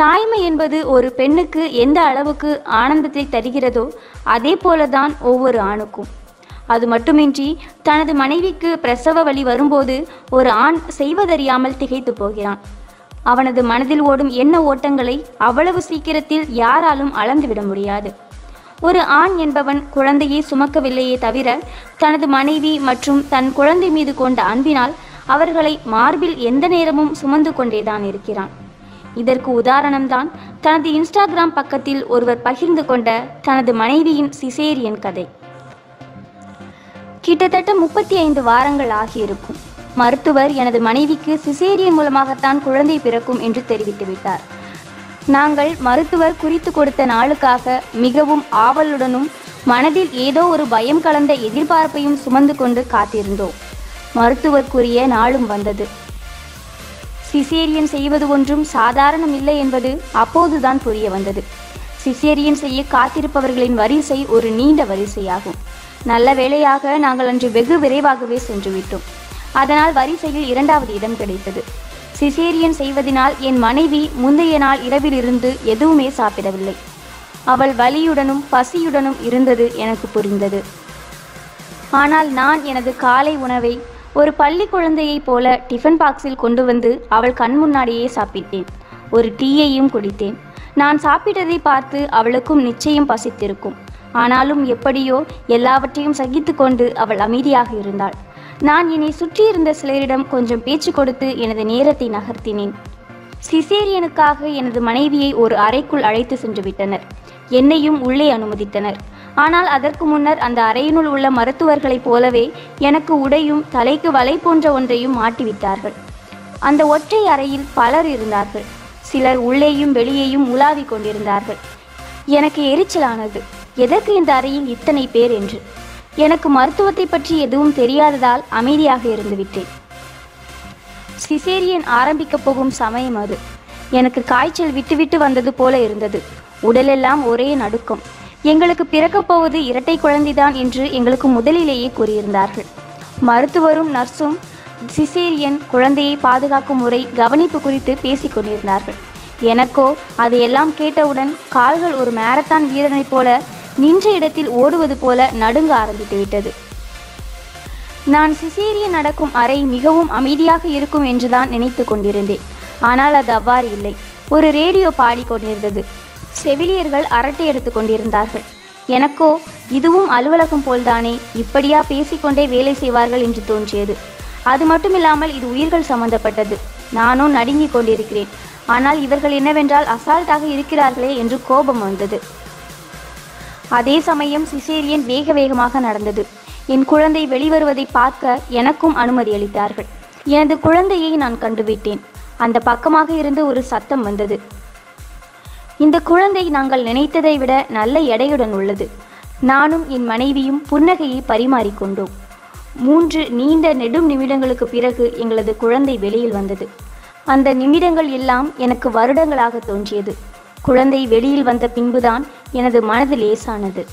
தாய்மை என்பது ஒரு பெண்ணுக்கு எந்த அளவுக்கு ஆனந்தத்தை தருகிறதோ அதே போலதான் ஒவ்வொரு ஆணுக்கும். அது மட்டுமின்றி தனது மனைவிக்கு பிரசவ வழி வரும்போது ஒரு ஆண் செய்வதறியாமல் திகைத்து போகிறான். அவனது மனதில் ஓடும் எண்ண ஓட்டங்களை அவ்வளவு சீக்கிரத்தில் யாராலும் அளந்துவிட முடியாது. ஒரு ஆண் என்பவன் குழந்தையை சுமக்கவில்லையே தவிர தனது மனைவி மற்றும் தன் குழந்தை மீது கொண்ட அன்பினால் அவர்களை மார்பில் எந்த நேரமும் சுமந்து கொண்டேதான் இருக்கிறான். இதற்கு உதாரணம்தான் தனது இன்ஸ்டாகிராம் பக்கத்தில் ஒருவர் பகிர்ந்து கொண்ட தனது மனைவியின் சிசேரியன் கதை. கிட்டத்தட்ட முப்பத்தி ஐந்து வாரங்கள் ஆகியிருக்கும். மருத்துவர் எனது மனைவிக்கு சிசேரியன் மூலமாகத்தான் குழந்தை பிறக்கும் என்று தெரிவித்துவிட்டார் நாங்கள் மருத்துவர் குறித்து கொடுத்த நாளுக்காக மிகவும் ஆவலுடனும் மனதில் ஏதோ ஒரு பயம் கலந்த எதிர்பார்ப்பையும் சுமந்து கொண்டு காத்திருந்தோம். மருத்துவர் கூறிய நாளும் வந்தது. சிசேரியன் செய்வது ஒன்றும் சாதாரணம் இல்லை என்பது அப்போதுதான் புரிய வந்தது. சிசேரியன் செய்ய காத்திருப்பவர்களின் வரிசை ஒரு நீண்ட வரிசையாகும். நல்ல வேளையாக நாங்கள் அன்று வெகு விரைவாகவே சென்று விட்டோம் அதனால் வரிசையில் இரண்டாவது இடம் கிடைத்தது. சிசேரியன் செய்வதனால் என் மனைவி முந்தைய நாள் இரவிலிருந்து எதுவுமே சாப்பிடவில்லை. அவள் வலியுடனும் பசியுடனும் இருந்தது எனக்கு புரிந்தது. ஆனால் நான் எனது காலை உணவை ஒரு பள்ளி குழந்தையைப் போல டிஃபன் பாக்ஸில் கொண்டு வந்து அவள் கண் முன்னாடியே சாப்பிட்டேன். ஒரு டீயையும் குடித்தேன். நான் சாப்பிட்டதை பார்த்து அவளுக்கும் நிச்சயம் பசித்திருக்கும். ஆனாலும் எப்படியோ எல்லாவற்றையும் சகித்துக்கொண்டு அவள் அமைதியாக இருந்தாள். நான் என்னை சுற்றியிருந்த சிலரிடம் கொஞ்சம் பேச்சு கொடுத்து எனது நேரத்தை நகர்த்தினேன். சிசேரியனுக்காக எனது மனைவியை ஒரு அறைக்குள் அழைத்து சென்று விட்டனர். என்னையும் உள்ளே அனுமதித்தனர். ஆனால் அதற்கு முன்னர் அந்த அறையினுள் உள்ள மருத்துவர்களைப் போலவே எனக்கு உடையும் தலைக்கு வலை போன்ற ஒன்றையும் மாட்டிவிட்டார்கள். அந்த ஒற்றை அறையில் பலர் இருந்தார்கள். சிலர் உள்ளேயும் வெளியேயும் உலாவி கொண்டிருந்தார்கள். எனக்கு எரிச்சலானது. எதற்கு இந்த அறையில் இத்தனை பேர் என்று? எனக்கு மருத்துவத்தை பற்றி எதுவும் தெரியாததால் அமைதியாக இருந்துவிட்டேன் சிசேரியன் ஆரம்பிக்கப் போகும் சமயம் அது. எனக்கு காய்ச்சல் விட்டுவிட்டு வந்தது போல இருந்தது. உடலெல்லாம் ஒரே நடுக்கம். எங்களுக்கு பிறக்கப் போவது இரட்டை குழந்தைதான் என்று எங்களுக்கு முதலிலேயே கூறியிருந்தார்கள். மருத்துவரும் நர்ஸும் சிசேரியன் குழந்தையை பாதுகாக்கும் முறை கவனிப்பு குறித்து பேசிக் கொண்டிருந்தார்கள். எனக்கோ அதையெல்லாம் கேட்டவுடன் கால்கள் ஒரு மேரத்தான் வீரனைப் போல நின்ற இடத்தில் ஓடுவது போல நடுங்க ஆரம்பித்து விட்டது. நான் சிசேரியன் நடக்கும் அறை மிகவும் அமைதியாக இருக்கும் என்றுதான் நினைத்து கொண்டிருந்தேன். ஆனால் அது அவ்வாறு இல்லை. ஒரு ரேடியோ பாடிக்கொண்டிருந்தது செவிலியர்கள் அரட்டை எடுத்துக் கொண்டிருந்தார்கள். எனக்கோ இதுவும் அலுவலகம் போல்தானே இப்படியா பேசிக்கொண்டே வேலை செய்வார்கள் என்று தோன்றியது. அது மட்டுமில்லாமல் இது உயிர்கள் சம்பந்தப்பட்டது. நானும் நடுங்கிக் கொண்டிருக்கிறேன். ஆனால் இவர்கள் என்னவென்றால் அசால்ட்டாக இருக்கிறார்களே என்று கோபம் வந்தது. அதே சமயம் சிசேரியன் வேக வேகமாக நடந்தது. என் குழந்தை வெளிவருவதை பார்க்க எனக்கும் அனுமதி அளித்தார்கள். எனது குழந்தையை நான் கண்டுவிட்டேன். அந்த பக்கமாக இருந்து ஒரு சத்தம் வந்தது. இந்த குழந்தை நாங்கள் நினைத்ததை விட நல்ல எடையுடன் உள்ளது. நானும் என் மனைவியும் புன்னகையை பரிமாறிக்கொண்டோம் மூன்று நீண்ட நெடும் நிமிடங்களுக்கு பிறகு எங்களது குழந்தை வெளியில் வந்தது. அந்த நிமிடங்கள் எல்லாம் எனக்கு வருடங்களாக தோன்றியது. குழந்தை வெளியில் வந்த பின்புதான் எனது மனது லேசானது.